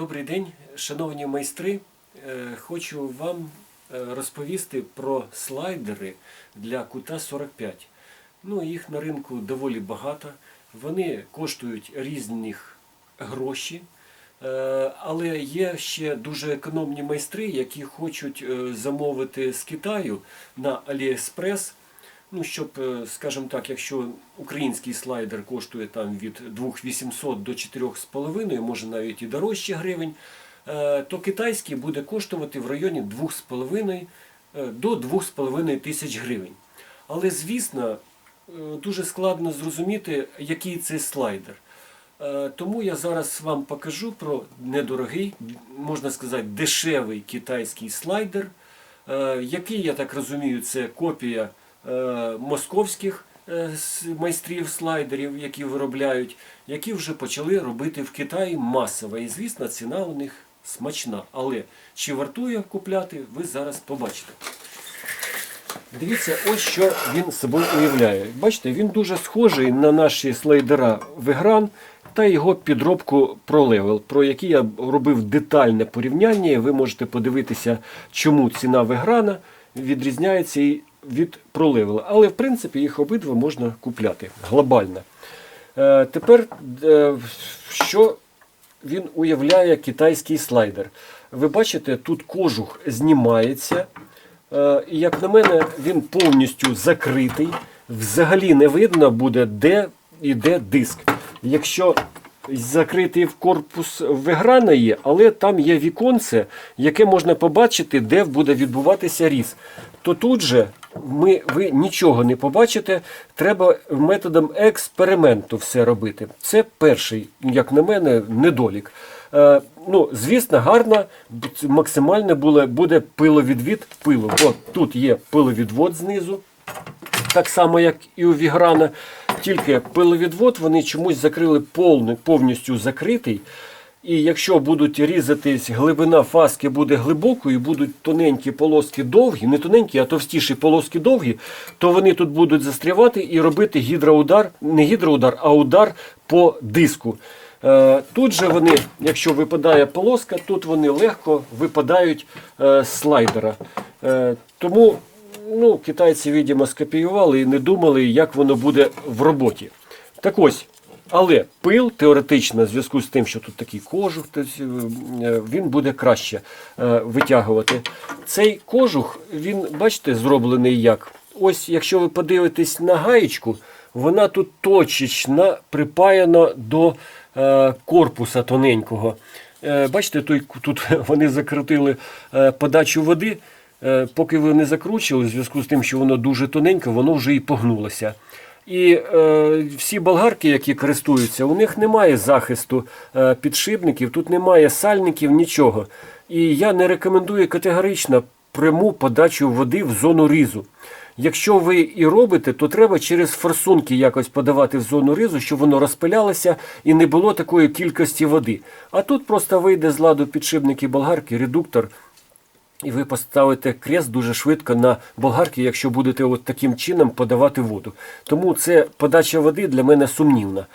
Добрий день, шановні майстри. Е, Хочу вам е, розповісти про слайдери для кута 45. Ну, їх на ринку доволі багато. Вони коштують різних гроші. Е, Але є ще дуже економні майстри, які хочуть замовити з Китаю на AliExpress Ну, щоб, е, скажімо так, якщо український слайдер коштує там від 2800 до 4,5, може навіть і дорожче гривень, е, то китайський буде коштувати в районі 2,5 е, до 2,5 тисяч гривень. Але, звісно, дуже складно зрозуміти, який це слайдер. Тому я зараз вам покажу про недорогий, можна сказати, дешевий китайський слайдер, який, я так розумію, це копія московських е, майстрів слайдерів, які виробляють, які вже почали робити в Китаї масово. І, звісно, ціна у них смачна. Але чи вартує купляти, ви зараз побачите. Дивіться, ось що він собою уявляє. Бачите, він дуже схожий на наші слайдера Вегран та його підробку ProLevel, про який я робив детальне порівняння. Ви можете подивитися, чому ціна Веграна відрізняється від ProLevel. Але в принципі їх обидва можна купляти глобально. Е, тепер, е, що він уявляє китайський слайдер. Ви бачите, тут кожух знімається. Е, І як на мене, він повністю закритий. Взагалі не видно буде, де йде диск. Якщо закритий в корпус веграна є, але там є віконце, яке можна побачити, де буде відбуватися різ. То тут же ми, ви нічого не побачите, треба методом експерименту все робити. Це перший, як на мене, недолік. Е, ну, звісно, гарно, максимально буде пиловідвід пилу. Бо тут є пиловідвод знизу, так само, як і у Віграна. Тільки пиловідвод вони чомусь закрили повний, повністю закритий. І якщо будуть різатись, глибина фаски буде глибокою, будуть тоненькі полоски довгі, не тоненькі, а товстіші полоски довгі, то вони тут будуть застрявати і робити гідроудар, не гідроудар, а удар по диску. Е, Тут же вони, якщо випадає полоска, тут вони легко випадають е, з слайдера. Е, Тому ну, китайці, видимо, скопіювали і не думали, як воно буде в роботі. Так ось, але пил теоретично, в зв'язку з тим, що тут такий кожух, е, він буде краще е, витягувати. Цей кожух, він, бачите, зроблений як. Ось, якщо ви подивитесь на гаєчку, вона тут точечно припаяна до е, корпуса тоненького. Бачите, тут вони закрутили подачу води. Е, поки ви не закручували, в зв'язку з тим, що воно дуже тоненьке, воно вже і погнулося. І е, всі болгарки, які користуються, у них немає захисту е, підшипників, тут немає сальників, нічого. І я не рекомендую категорично пряму подачу води в зону різу. Якщо ви і робите, то треба через форсунки якось подавати в зону ризу, щоб воно розпилялося і не було такої кількості води. А тут просто вийде з ладу підшипники болгарки, редуктор, і ви поставите крест дуже швидко на болгарки, якщо будете от таким чином подавати воду. Тому це подача води для мене сумнівна.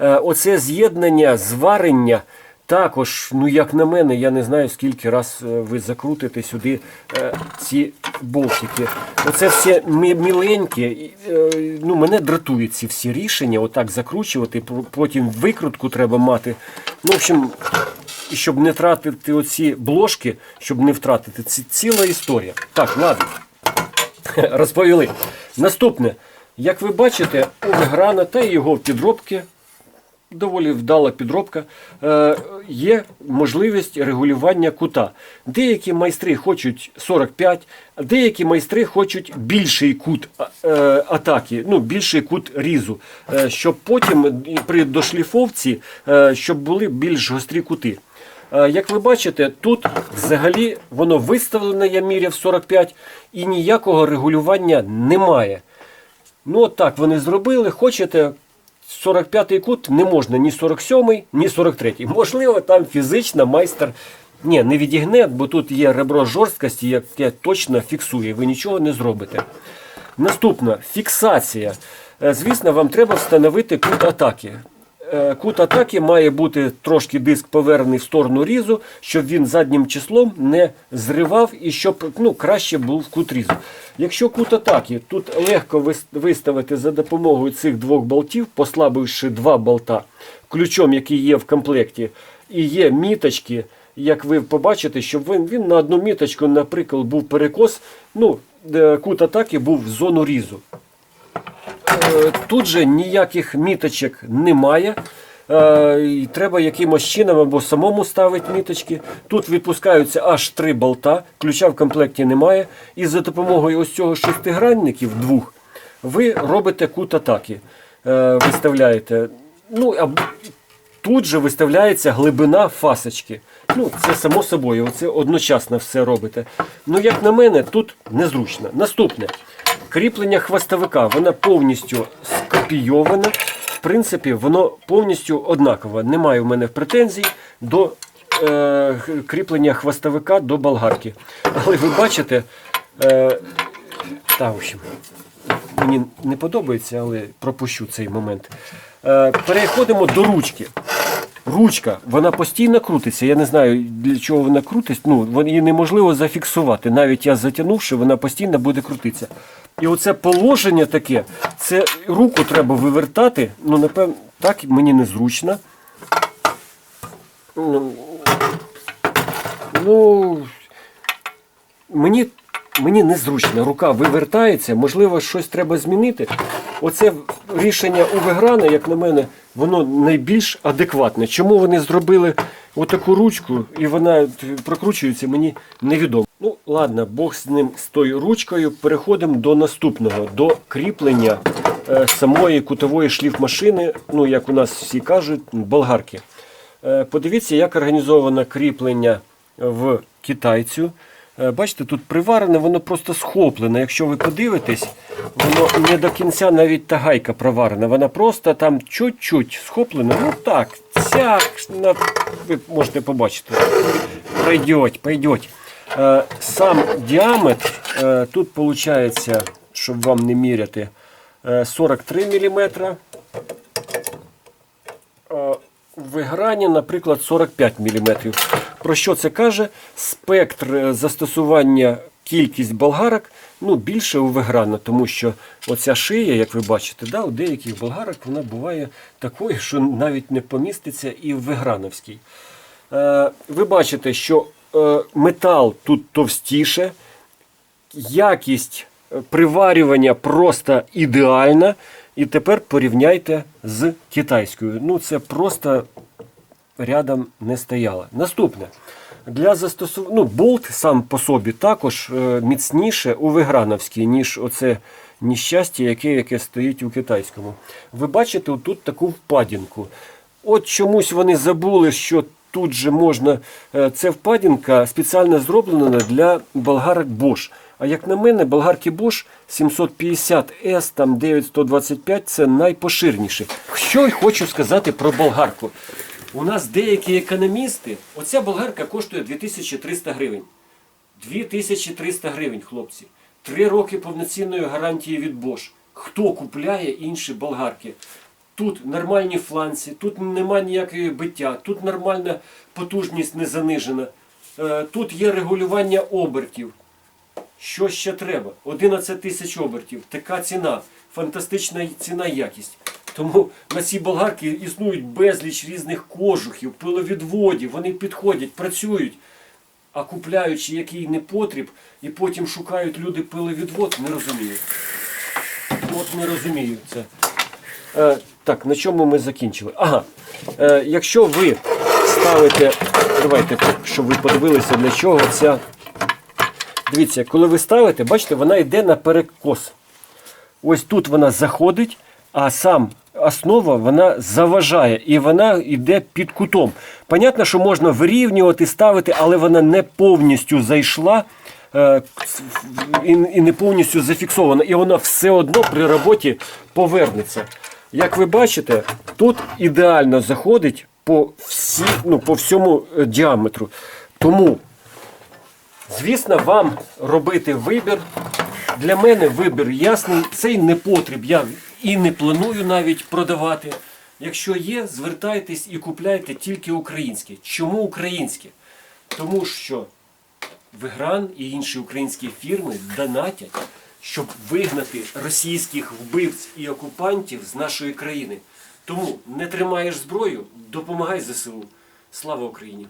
Е, Оце з'єднання, зварення. Також, ну як на мене, я не знаю, скільки раз е, ви закрутите сюди е, ці болтики. Оце все міленьке. ну, мене дратують ці всі рішення, отак закручувати, потім викрутку треба мати. Ну, в общем, і щоб не тратити оці бложки, щоб не втратити. Це ціла історія. Так, ладно. Розповіли. Наступне. Як ви бачите, у Веграна та його підробки, доволі вдала підробка, е, є можливість регулювання кута. Деякі майстри хочуть 45, а деякі майстри хочуть більший кут е, атаки, ну, більший кут різу, е, щоб потім при дошліфовці щоб були більш гострі кути. Е, Як ви бачите, тут взагалі воно виставлене, я міряв 45, і ніякого регулювання немає. Ну, от так вони зробили. Хочете 45-й кут не можна ні 47-й, ні 43-й. Можливо, там фізично майстер ні, не відігне, бо тут є ребро жорсткості, яке точно фіксує. Ви нічого не зробите. Наступна фіксація. Е, Звісно, вам треба встановити кут атаки. Е, кут атаки має бути трошки диск повернений в сторону різу, щоб він заднім числом не зривав і щоб ну, краще був кут різу. Якщо кут атаки тут легко виставити за допомогою цих двох болтів, послабивши два болта ключом, який є в комплекті, і є міточки, як ви побачите, щоб він, він на одну міточку, наприклад, був перекос, ну, кут атаки був в зону різу. Е, Тут же ніяких міточок немає. Е, і Треба якимось чином або самому ставити міточки. Тут відпускаються аж три болта, ключа в комплекті немає. І за допомогою ось цього шестигранників двох ви робите кут атаки. Е, Виставляєте. Ну, а тут же виставляється глибина фасочки. Ну, це само собою, це одночасно все робите. Ну, як на мене, тут незручно. Наступне. Кріплення хвостовика, воно повністю скопійоване. В принципі, воно повністю однакове. Немає в мене претензій до е, кріплення хвостовика до болгарки. Але ви бачите, е, та, в общем, мені не подобається, але пропущу цей момент. Е, переходимо до ручки. Ручка, вона постійно крутиться. Я не знаю, для чого вона крутиться. Ну, її неможливо зафіксувати. Навіть я затягнувши, вона постійно буде крутитися. І оце положення таке, це руку треба вивертати. Ну, напевно, так мені незручно. Ну, Ну, мені, мені незручно, рука вивертається, можливо, щось треба змінити. Оце рішення у Веграна, як на мене, воно найбільш адекватне. Чому вони зробили отаку ручку і вона прокручується, мені невідомо. Ну, ладно, Бог з ним з тою ручкою. Переходимо до наступного, до кріплення е, самої кутової шліфмашини, ну, як у нас всі кажуть, болгарки. Е, Подивіться, як організовано кріплення в китайцю. Е, Бачите, тут приварене, воно просто схоплене. Якщо ви подивитесь, воно не до кінця навіть та гайка проварена. Вона просто там чуть-чуть схоплена. Ну так, цяк, ви можете побачити. Пойдеть, пойдеть. Е, Сам діаметр е, тут виходить, щоб вам не міряти, е, 43 мм. В Іграні, наприклад, 45 мм. Про що це каже? Спектр е, застосування кількість болгарок ну, більше у Веграна, тому що оця шия, як ви бачите, да, у деяких болгарок вона буває такою, що навіть не поміститься і в Веграновській. Е, ви бачите, що е, метал тут товстіше, якість е, приварювання просто ідеальна. І тепер порівняйте з китайською. Ну, це просто рядом не стояло. Наступне. Для застосування ну, болт сам по собі також е, міцніше у виграновській, ніж оце нещастя, яке, яке стоїть у китайському. Ви бачите тут таку впадінку. От чомусь вони забули, що тут же можна. Це впадінка спеціально зроблена для болгарок Bosch. А як на мене, болгарки Bosch 750S, там 9125 це найпоширніші. Що й хочу сказати про болгарку. У нас деякі економісти, оця болгарка коштує 2300 гривень. 2300 гривень, хлопці. Три роки повноцінної гарантії від Bosch. Хто купляє інші болгарки? Тут нормальні фланці, тут нема ніякої биття, тут нормальна потужність не занижена. Е, Тут є регулювання обертів. Що ще треба? 11 тисяч обертів. Така ціна. Фантастична ціна якість. Тому на ці болгарки існують безліч різних кожухів, пиловідводів. Вони підходять, працюють. А купляючи який не потріб, і потім шукають люди пиловідвод, не розумію. От не розумію це. Е, так, на чому ми закінчили? Ага. Е, якщо ви ставите. Давайте, щоб ви подивилися, для чого ця. Дивіться, коли ви ставите, бачите, вона йде на перекос. Ось тут вона заходить, а сам основа вона заважає і вона йде під кутом. Понятно, що можна вирівнювати, ставити, але вона не повністю зайшла е, і, не повністю зафіксована. І вона все одно при роботі повернеться. Як ви бачите, тут ідеально заходить по, всі, ну, по всьому е, діаметру. Тому Звісно, вам робити вибір. Для мене вибір ясний. Цей непотріб я і не планую навіть продавати. Якщо є, звертайтесь і купляйте тільки українське. Чому українське? Тому що Вигран і інші українські фірми донатять, щоб вигнати російських вбивць і окупантів з нашої країни. Тому не тримаєш зброю, допомагай ЗСУ. Слава Україні!